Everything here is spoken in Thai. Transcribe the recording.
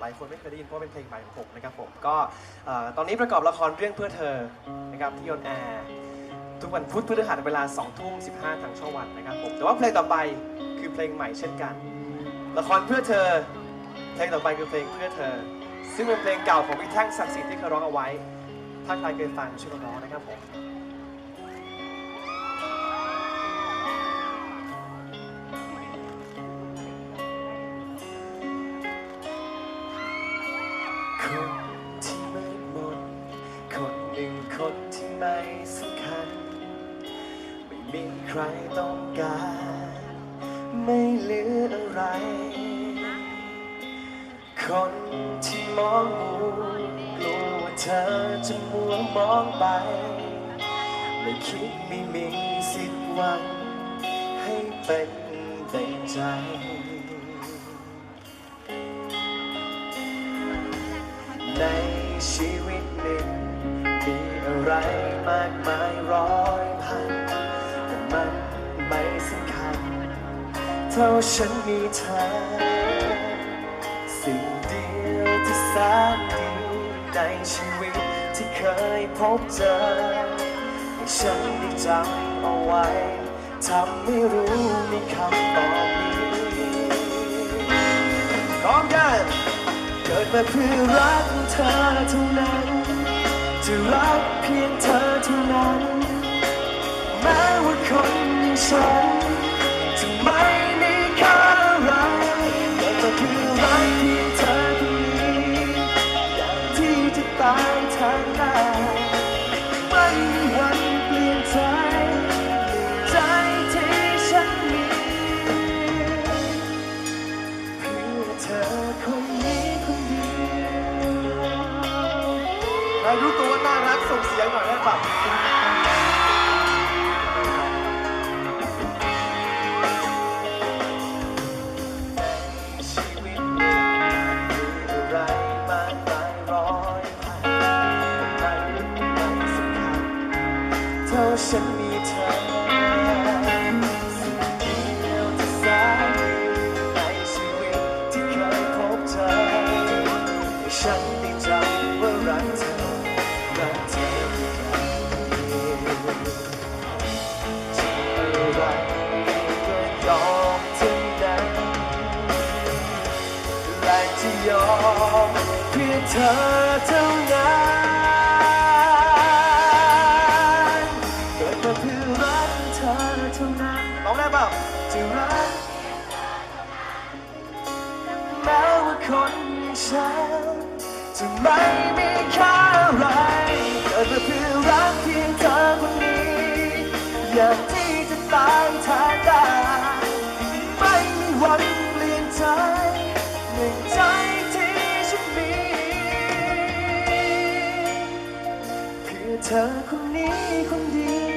หลายคนไม่เคยได้ยินเพราะเป็นเพลงใหม่ของผมนะครับผมก็เอ่อตอนนี้ประกอบละครเรื่องเพื่อเธอนะครับที่ออนแอร์ทุกวันพุธพฤหัสเวลา2ทุ่ม15 ทางช่องวันนะครับผมแต่ว่าเพลงต่อไปคือเพลงใหม่เช่นกัน ละครเพื่อเธอ เพลงต่อไปคือเพลงเพื่อเธอ ซึ่งเป็นเพลงเก่าของพี่แท่งศักดิ์สิทธิ์ที่เคยร้องเอาไว้ ถ้าใครเคยฟังช่วยร้องนะครับผม คนที่ไม่สำคัญ ไม่มีใครต้องการ ไม่เหลืออะไร คนที่มองมูกลัวว่าเธอจะมัวมองไป ไม่คิดไม่มีสิทธิ์วังให้เป็นดังใจในชีวิต ไรมากมายร้อยพันแต่มันไม่สำคัญ เท่าฉันมีเธอ สิ่งเดียวที่แสนดีในชีวิตที่เคยพบเจอ ให้ฉันได้จำเอาไว้ ทำให้รู้มีคำตอบนี้พร้อมกันเกิดมาเพื่อรักเธอเท่านั้น จะรักเพียงเธอ รรู้ตัวว่าน่ารักส่งเสียงหน่อยได้ปะชีวิตนี้มีอะไรมากมายร้อยพันแต่มันไม่สำคัญเท่าฉันมีเธอสิ่งเดียวที่สนดีในชีวิตที่เคยพบเจอฉัน ยอมเพื่อเธอเท่านั้นเกิดมาเพื่อรักเธอเท่านั้นร้องได้เปล่าจะรักแม้ว่าคนอย่างฉันจะไม่มีค่าอะไรเกิดมาเพื่อรักเพียงเธอคนนี้ อยากที่จะตายแทนได้ เธอคนนี้คนเดี